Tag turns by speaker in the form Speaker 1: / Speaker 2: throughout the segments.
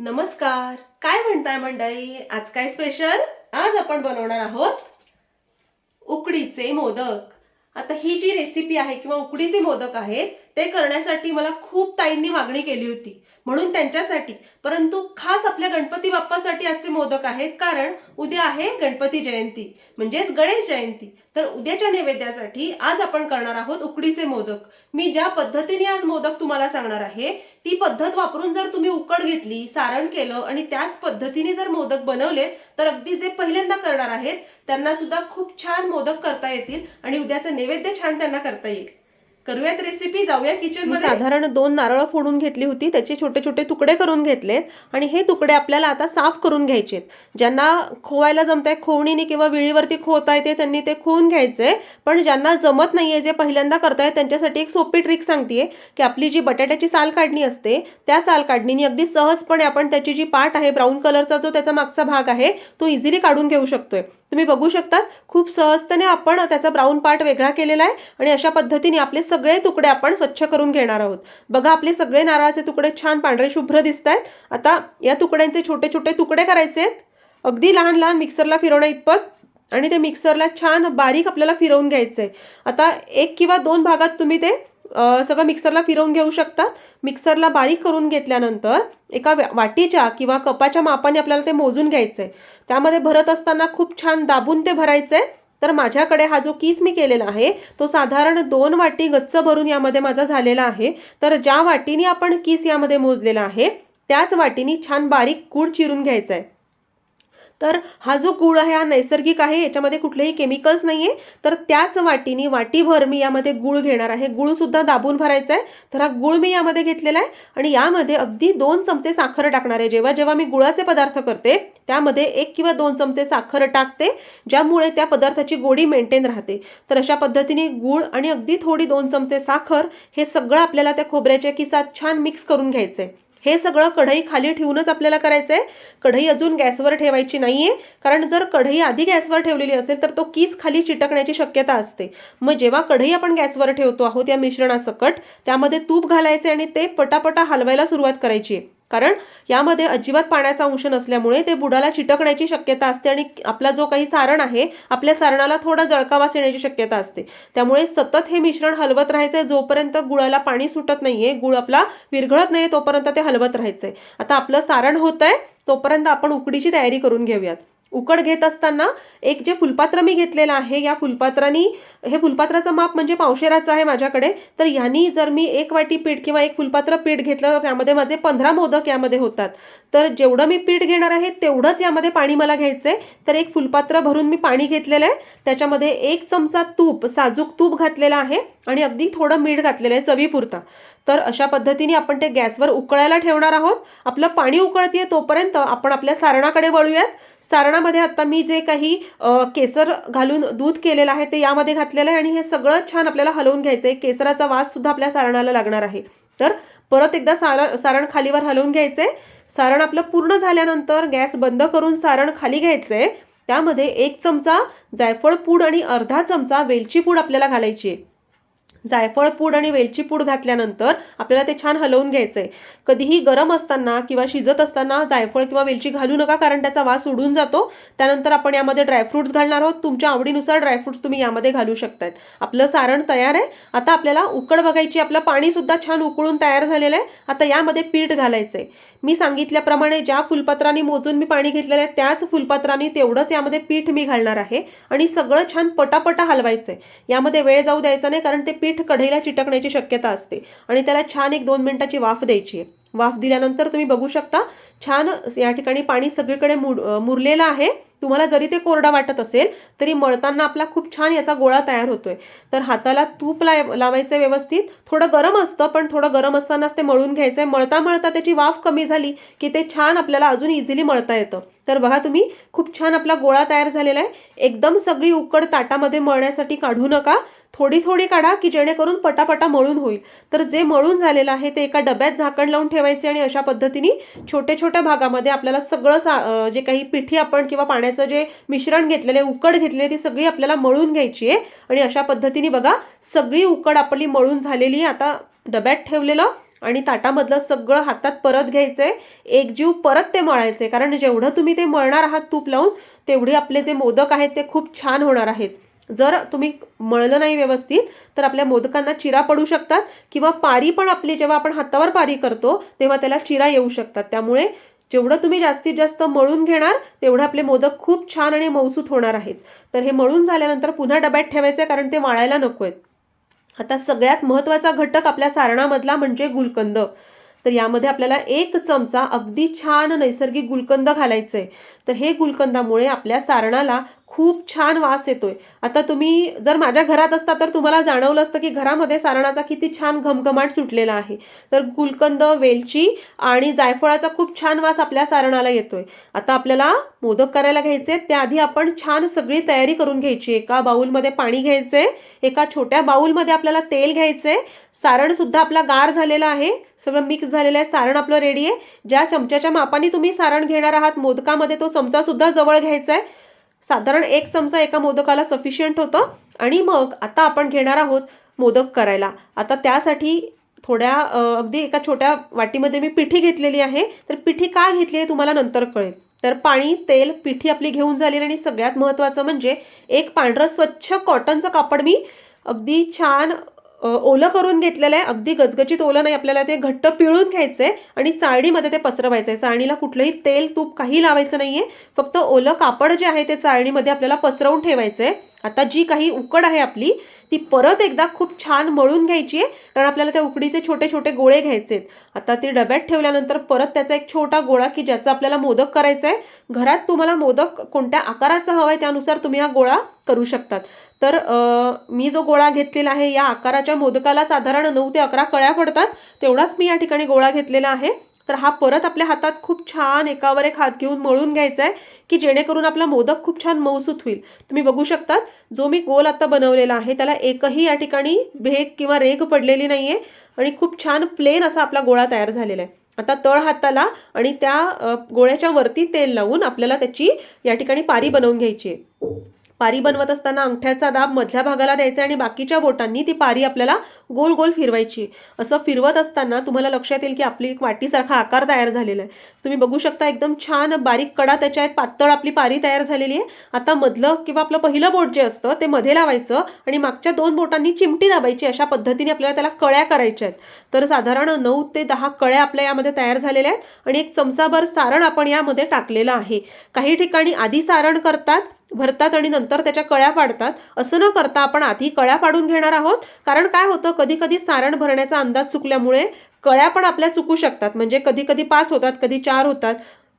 Speaker 1: नमस्कार. काय म्हणताय मंडळी? आज काय स्पेशल आज आपण बनवणार आहोत उकडीचे मोदक. आता ही जी रेसिपी आहे किंवा उकडीचे मोदक आहेत ते करण्यासाठी मला खूप ताईंनी मागणी केली होती. म्हणून त्यांच्यासाठी. परंतु खास आपल्या गणपती बाप्पासाठी आजचे मोदक आहेत कारण उद्या आहे गणपती जयंती. म्हणजेच गणेश जयंती. तर उद्याच्या नैवेद्यासाठी आज आपण करणार आहोत उकडीचे मोदक. मी ज्या पद्धतीने आज मोदक तुम्हाला सांगणार आहे ती पद्धत वापरून जर तुम्ही उकड घेतली सारण केलं आणि त्याच पद्धतीने जर मोदक बनवले तर अगदी जे पहिल्यांदा करणार आहेत त्यांना सुद्धा खूप छान मोदक करता येतील आणि उद्याचं नैवेद्य छान त्यांना करता येईल. करूयात रेसिपी जाऊया किचनमध्ये. साधारण दोन नारळ फोडून घेतली होती त्याचे छोटे छोटे तुकडे करून घेतलेत आणि हे तुकडे आपल्याला आता साफ करून घ्यायचेत. ज्यांना खोवायला जमतंय खोवणीने किंवा विळीवरती खोवता येते त्यांनी ते खोवून घ्यायचंय. पण ज्यांना जमत नाहीये जे पहिल्यांदा करतायत त्यांच्यासाठी एक सोपी ट्रिक सांगतेय की आपली जी बटाट्याची साल काढणी असते त्या साल काढणीने अगदी सहजपणे आपण त्याची जी पाट आहे ब्राऊन कलरचा जो त्याचा मागचा भाग आहे तो इझिली काढून घेऊ शकतोय. तुम्ही बघू शकतात खूप सहजतेने आपण त्याचा ब्राऊन पार्ट वेगळा केलेला आहे आणि अशा पद्धतीने आपले सगळे तुकडे आपण स्वच्छ करून घेणार आहोत. बघा आपले सगळे नारळाचे तुकडे छान पांढरे शुभ्र दिसत आहेत आता या तुकड्यांचे छोटे छोटे तुकडे करायचे आहेत. अगदी लहान लहान मिक्सरला फिरवण्या इतपत आणि ते मिक्सरला छान बारीक आपल्याला फिरवून घ्यायचं आहे आता एक किंवा दोन भागात तुम्ही ते सगळं मिक्सरला फिरवून घेऊ शकतात. मिक्सरला बारीक करून घेतल्यानंतर एका वाटीच्या किंवा कपाच्या मापाने आपल्याला ते मोजून घ्यायचं आहे त्यामध्ये भरत असताना खूप छान दाबून ते भरायचं आहे तर माझ्याकडे हा जो किस मी केलेला आहे तो साधारण दोन वाटी गच्च भरून यामध्ये माझा झालेला आहे. तर ज्या वाटीने आपण किस यामध्ये मोजलेला आहे त्याच वाटीने छान बारीक गूळ चिरून घ्यायचा आहे तर हा जो गूळ आहे हा नैसर्गिक आहे याच्यामध्ये कुठलेही केमिकल्स नाही आहे तर त्याच वाटीने वाटीभर मी यामध्ये गूळ घेणार आहे. गुळसुद्धा दाबून भरायचा आहे. तर हा गूळ मी यामध्ये घेतलेला आहे आणि यामध्ये अगदी दोन चमचे साखर टाकणार आहे. जेव्हा जेव्हा मी गुळाचे पदार्थ करते त्यामध्ये एक किंवा दोन चमचे साखर टाकते ज्यामुळे त्या पदार्थाची गोडी मेंटेन राहते. तर अशा पद्धतीने गूळ आणि अगदी थोडी दोन चमचे साखर हे सगळं आपल्याला त्या खोबऱ्याच्या किसात छान मिक्स करून घ्यायचं आहे हे सगळं कढई खाली ठेवूनच आपल्याला करायचं आहे कढई अजून गॅसवर ठेवायची नाही आहे कारण जर कढई आधी गॅसवर ठेवलेली असेल तर तो कीस खाली चिटकण्याची शक्यता असते. मग जेव्हा कढई आपण गॅसवर ठेवतो आहोत या मिश्रणासकट त्यामध्ये तूप घालायचे आणि ते पटापटा हलवायला सुरुवात करायची आहे कारण यामध्ये अजिबात पाण्याचा अंश नसल्यामुळे ते बुडाला चिटकण्याची शक्यता असते आणि आपला जो काही सारण आहे आपल्या सारणाला थोडा जळकावास येण्याची शक्यता असते. त्यामुळे सतत हे मिश्रण हलवत राहायचंय जोपर्यंत गुळाला पाणी सुटत नाहीये गुळ आपला विरघळत नाहीये तोपर्यंत ते हलवत राहायचंय. आता आपलं सारण होत आहे तोपर्यंत आपण उकडीची तयारी करून घेऊयात. उकड घेत असताना एक जे फुलपात्र मी घेतलेलं आहे या फुलपात्रानी हे फुलपात्राचं माप म्हणजे पावशेराचं आहे माझ्याकडे. तर ह्यानी जर मी एक वाटी पीठ किंवा एक फुलपात्र पीठ घेतलं तर त्यामध्ये माझे पंधरा मोदक यामध्ये होतात. तर जेवढं मी पीठ घेणार आहे तेवढंच यामध्ये पाणी मला घ्यायचं आहे तर एक फुलपात्र भरून मी पाणी घेतलेलं आहे. त्याच्यामध्ये एक चमचा तूप साजूक तूप घातलेला आहे आणि अगदी थोडं मीठ घातलेलं आहे चवीपुरता. तर अशा पद्धतीने आपण ते गॅसवर उकळायला ठेवणार आहोत. आपलं पाणी उकळतीये तोपर्यंत आपण आपल्या सारणाकडे वळूयात. सारणा यामध्ये आता मी जे काही केसर घालून दूध केलेलं आहे ते यामध्ये घातलेलं आहे आणि हे सगळं छान आपल्याला हलवून घ्यायचं आहे. केसराचा वास सुद्धा आपल्या सारणाला लागणार आहे. तर परत एकदा सारण सारण खालीवर हलवून घ्यायचं आहे सारण आपलं पूर्ण झाल्यानंतर गॅस बंद करून सारण खाली घ्यायचं आहे त्यामध्ये एक चमचा जायफळ पूड आणि अर्धा चमचा वेलची पूड आपल्याला घालायची आहे. जायफळ पूड आणि वेलची पूड घातल्यानंतर आपल्याला ते छान हलवून घ्यायचं आहे कधीही गरम असताना किंवा शिजत असताना जायफळ किंवा वेलची घालू नका कारण त्याचा वास उडून जातो. त्यानंतर आपण यामध्ये ड्रायफ्रुट्स घालणार आहोत. तुमच्या आवडीनुसार ड्रायफ्रुट्स तुम्ही यामध्ये घालू शकतात आपलं सारण तयार आहे. आता आपल्याला उकड बघायची आपलं पाणीसुद्धा छान उकळून तयार झालेलं आहे. आता यामध्ये पीठ घालायचं आहे मी सांगितल्याप्रमाणे ज्या फुलपात्राने मोजून मी पाणी घेतलेलं आहे त्याच फुलपात्राने तेवढंच यामध्ये पीठ मी घालणार आहे. आणि सगळं छान पटापटा हलवायचं आहे यामध्ये वेळ जाऊ द्यायचा नाही कारण ते पीठ कढईला चिटकण्याची शक्यता असते. आणि त्याला छान एक दोन मिनिटाची वाफ द्यायची आहे. वाफ दिल्यानंतर तुम्ही बघू शकता छान या ठिकाणी पाणी सगळीकडे मुर मुरलेलं आहे. तुम्हाला जरी ते कोरडा वाटत असेल तरी मळताना आपला खूप छान याचा गोळा तयार होतोय. तर हाताला तूप लाय लावायचं व्यवस्थित. थोडं गरम असतं पण थोडं गरम असतानाच ते मळून घ्यायचंय. मळता मळता त्याची वाफ कमी झाली की ते छान आपल्याला अजून इझिली मळता येतं. तर बघा तुम्ही खूप छान आपला गोळा तयार झालेला आहे. एकदम सगळी उकड ताटामध्ये मळण्यासाठी काढू नका. थोडी थोडी काढा की जेणेकरून पटापटा मळून होईल. तर जे मळून झालेलं आहे ते एका डब्यात झाकण लावून ठेवायचे आणि अशा पद्धतीने छोट्या छोट्या भागामध्ये आपल्याला सगळं सा जे काही पिठी आपण किंवा पाण्याचं जे मिश्रण घेतलेलं आहे उकड घेतलेली ती सगळी आपल्याला मळून घ्यायची आहे. आणि अशा पद्धतीने बघा सगळी उकड आपली मळून झालेली आता डब्यात ठेवलेलं आणि ताटामधलं सगळं हातात परत घ्यायचंय. एकजीव परत ते मळायचे कारण जेवढं तुम्ही ते मळणार आहात तूप लावून तेवढे आपले जे मोदक आहेत ते खूप छान होणार आहेत. जर तुम्ही मळलं नाही व्यवस्थित तर आपल्या मोदकांना चिरा पडू शकतात किंवा पारी पण आपली जेव्हा आपण हातावर पारी करतो तेव्हा त्याला चिरा येऊ शकतात. त्यामुळे जेवढं तुम्ही जास्तीत जास्त मळून घेणार तेवढं आपले मोदक खूप छान आणि मौसूत होणार आहेत. तर हे मळून झाल्यानंतर पुन्हा डब्यात ठेवायचे कारण ते वाळायला नको आहेत. आता सगळ्यात महत्त्वाचा घटक आपल्या सारणामधला म्हणजे गुलकंद. तर यामध्ये आपल्याला एक चमचा अगदी छान नैसर्गिक गुलकंद घालायचं आहे तर हे गुलकंदामुळे आपल्या सारणाला खूप छान वास येतोय. आता तुम्ही जर माझ्या घरात असता तर तुम्हाला जाणवलं असतं की घरामध्ये सारणाचा किती छान घमघमाट सुटलेला आहे. तर गुलकंद वेलची आणि जायफळाचा खूप छान वास आपल्या सारणाला येतोय. आता आपल्याला मोदक करायला घ्यायचे त्याआधी आपण छान सगळी तयारी करून घ्यायची. एका बाउलमध्ये पाणी घ्यायचे एका छोट्या बाऊलमध्ये आपल्याला तेल घ्यायचे. सारण सुद्धा आपला गार झालेला आहे. सगळं मिक्स झालेलं आहे. सारण आपलं रेडी आहे. ज्या चमच्याच्या मापाने तुम्ही सारण घेणार आहात मोदकामध्ये तो चमचा सुद्धा जवळ घ्यायचा आहे. साधारण एक चमचा एका मोदकाला सफिशियंट होतं आणि मग आता आपण घेणार आहोत मोदक करायला. आता त्यासाठी थोड्या अगदी एका छोट्या वाटीमध्ये मी पिठी घेतलेली आहे. तर पिठी का घेतली आहे तुम्हाला नंतर कळेल. तर पाणी तेल पिठी आपली घेऊन झालेली आणि सगळ्यात महत्त्वाचं म्हणजे एक पांढरं स्वच्छ कॉटनचं कापड मी अगदी छान ओलं करून घेतलेलं आहे. अगदी गजगजीत ओलं नाही. आपल्याला ते घट्ट पिळून घ्यायचं आहे आणि चाळणीमध्ये ते पसरवायचं आहे चाळणीला कुठलंही तेल तूप काही लावायचं नाही आहे फक्त ओलं कापड जे आहे ते चाळणीमध्ये आपल्याला पसरवून ठेवायचं आहे आता जी काही उकड आहे आपली ती परत एकदा खूप छान मळून घ्यायची आहे कारण आपल्याला त्या उकडीचे छोटे छोटे गोळे घ्यायचे आहेत. आता ते डब्यात ठेवल्यानंतर परत त्याचा एक छोटा गोळा की ज्याचा आपल्याला मोदक करायचा आहे. घरात तुम्हाला मोदक कोणत्या आकाराचा हवा आहे त्यानुसार तुम्ही हा गोळा करू शकतात. तर मी जो गोळा घेतलेला आहे या आकाराच्या मोदकाला साधारण नऊ ते अकरा कळ्या पडतात. तेवढाच मी या ठिकाणी गोळा घेतलेला आहे. तर हा परत आपल्या हातात खूप छान एकावर एक हात घेऊन मळून घ्यायचा आहे की जेणेकरून आपला मोदक खूप छान मऊसूत होईल. तुम्ही बघू शकतात जो मी गोल आता बनवलेला आहे त्याला एकही या ठिकाणी भेग किंवा रेघ पडलेली नाही आहे आणि खूप छान प्लेन असा आपला गोळा तयार झालेला आहे आता तळ हाताला आणि त्या गोळ्याच्या वरती तेल लावून आपल्याला त्याची या ठिकाणी पारी बनवून घ्यायची आहे पारी बनवत असताना अंगठ्याचा दाब मधल्या भागाला द्यायचा आणि बाकीच्या बोटांनी ती पारी आपल्याला गोल गोल फिरवायची. असं फिरवत असताना तुम्हाला लक्षात येईल की आपली एक वाटीसारखा आकार तयार झालेला आहे. तुम्ही बघू शकता एकदम छान बारीक कडा त्याच्या आहेत पातळ आपली पारी तयार झालेली आहे. आता मधलं किंवा आपलं पहिलं बोट जे असतं ते मध्ये लावायचं आणि मागच्या दोन बोटांनी चिमटी दाबायची अशा पद्धतीने आपल्याला त्याला कळ्या करायच्या आहेत. तर साधारण नऊ ते दहा कळ्या आपल्या यामध्ये तयार झालेल्या आहेत आणि एक चमचाभर सारण आपण यामध्ये टाकलेलं आहे. काही ठिकाणी आधी सारण करतात भरतात आणि नंतर त्याच्या कळ्या पाडतात. असं न करता आपण आधी कळ्या पाडून घेणार आहोत. कारण काय होतं कधी कधी सारण भरण्याचा अंदाज चुकल्यामुळे कळ्या पण आपल्या चुकू शकतात. म्हणजे कधी कधी पाच होतात कधी चार होतात.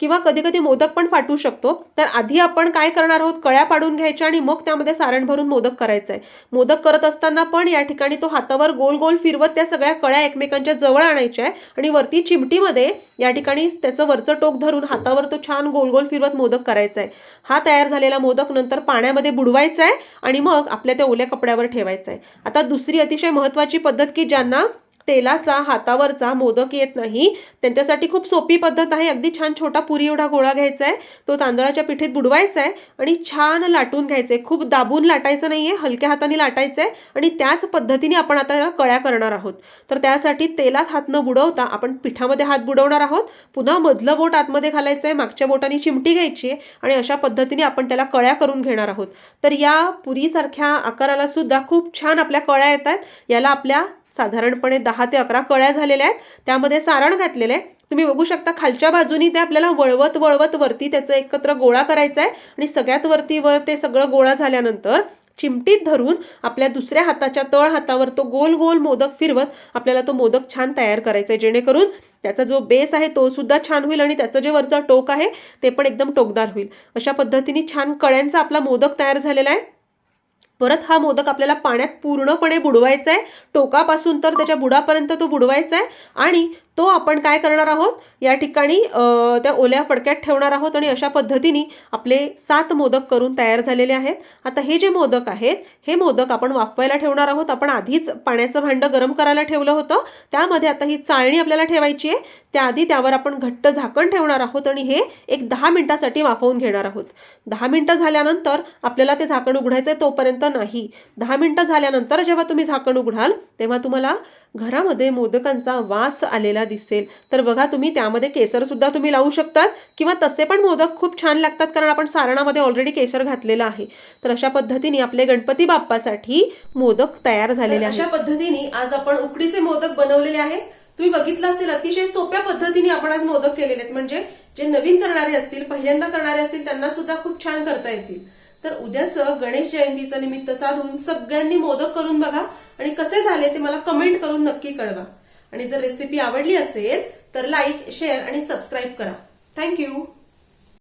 Speaker 1: किंवा कधी कधी मोदक पण फाटू शकतो. तर आधी आपण काय करणार आहोत? कळ्या पाडून घ्यायच्या आणि मग त्यामध्ये सारण भरून मोदक करायचं आहे मोदक करत असताना पण या ठिकाणी तो हातावर गोल गोल फिरवत त्या सगळ्या कळ्या एकमेकांच्या जवळ आणायच्या आहे आणि वरती चिमटीमध्ये या ठिकाणी त्याचं वरचं टोक धरून हातावर तो छान गोल गोल फिरवत मोदक करायचा आहे हा तयार झालेला मोदक नंतर पाण्यामध्ये बुडवायचा आहे आणि मग आपल्या त्या ओल्या कपड्यावर ठेवायचा आहे आता दुसरी अतिशय महत्त्वाची पद्धत की ज्यांना तेलाचा हातावरचा मोदक येत नाही. त्यांच्यासाठी खूप सोपी पद्धत आहे. अगदी छान छोटा पुरी एवढा गोळा घ्यायचा आहे. तो तांदळाच्या पिठीत बुडवायचा आहे आणि छान लाटून घ्यायचं. आहे खूप दाबून लाटायचं नाही आहे हलक्या हाताने लाटायचं आहे आणि त्याच पद्धतीने आपण आता कळ्या करणार आहोत. तर त्यासाठी तेलात हात न बुडवता आपण पिठामध्ये हात बुडवणार आहोत. पुन्हा मधलं बोट आतमध्ये घालायचं आहे. मागच्या बोटाने चिमटी घ्यायची आहे आणि अशा पद्धतीने आपण त्याला कळ्या करून घेणार आहोत. तर या पुरीसारख्या आकाराला सुद्धा खूप छान आपल्या कळ्या येत आहेत. याला आपल्या साधारणपणे दहा ते अकरा कळ्या झालेल्या आहेत. त्यामध्ये सारण घातलेलं आहे. तुम्ही बघू शकता खालच्या बाजूनी ते आपल्याला वळवत वळवत वरती त्याचं एकत्र गोळा करायचा आहे. आणि सगळ्यात वरती वर ते सगळं गोळा झाल्यानंतर चिमटीत धरून आपल्या दुसऱ्या हाताच्या तळ हातावर तो गोल गोल मोदक फिरवत आपल्याला तो मोदक छान तयार करायचा आहे. जेणेकरून त्याचा जो बेस आहे तो सुद्धा छान होईल आणि त्याचं जे वरचं टोक आहे ते पण एकदम टोकदार होईल. अशा पद्धतीने छान कळ्यांचा आपला मोदक तयार झालेला आहे. परत हा मोदक आपल्याला पाण्यात पूर्णपणे बुडवायचा आहे टोकापासून तर त्याच्या बुडापर्यंत तो बुडवायचा आहे आणि तो आपण काय करणार आहोत? या ठिकाणी त्या ओल्या फडक्यात ठेवणार आहोत आणि अशा पद्धतीने आपले सात मोदक करून तयार झालेले आहेत. आता हे जे मोदक आहेत हे मोदक आपण वाफवायला ठेवणार आहोत. आपण आधीच पाण्याचं भांडं गरम करायला ठेवलं होतं. त्यामध्ये आता ही चाळणी आपल्याला ठेवायची आहे. त्याआधी त्यावर आपण घट्ट झाकण ठेवणार आहोत आणि हे एक दहा मिनिटासाठी वाफवून घेणार आहोत. दहा मिनिटं झाल्यानंतर आपल्याला ते झाकण उघडायचं आहे तोपर्यंत नाही. दहा मिनिटं झाल्यानंतर जेव्हा तुम्ही झाकण उघडाल तेव्हा तुम्हाला घरामध्ये मोदकांचा वास आलेला दिसेल. तर बघा तुम्ही त्यामध्ये केसर सुद्धा तुम्ही लावू शकतात किंवा तसे पण मोदक खूप छान लागतात कारण आपण सारणामध्ये ऑलरेडी केसर घातलेलं आहे. तर अशा पद्धतीने आपले गणपती बाप्पासाठी मोदक तयार झालेले अशा पद्धतीने आज आपण उकडीचे मोदक बनवलेले आहेत. तुम्ही बघितलं असेल अतिशय सोप्या पद्धतीने आपण आज मोदक केलेले आहेत. म्हणजे जे नवीन करणारे असतील पहिल्यांदा करणारे असतील त्यांना सुद्धा खूप छान करता येतील. तर उद्याचं गणेश जयंतीचं निमित्त साधून सगळ्यांनी मोदक करून बघा आणि कसे झाले ते मला कमेंट करून नक्की कळवा. आणि जर रेसिपी आवडली असेल तर लाईक शेअर आणि सबस्क्राईब करा. Thank you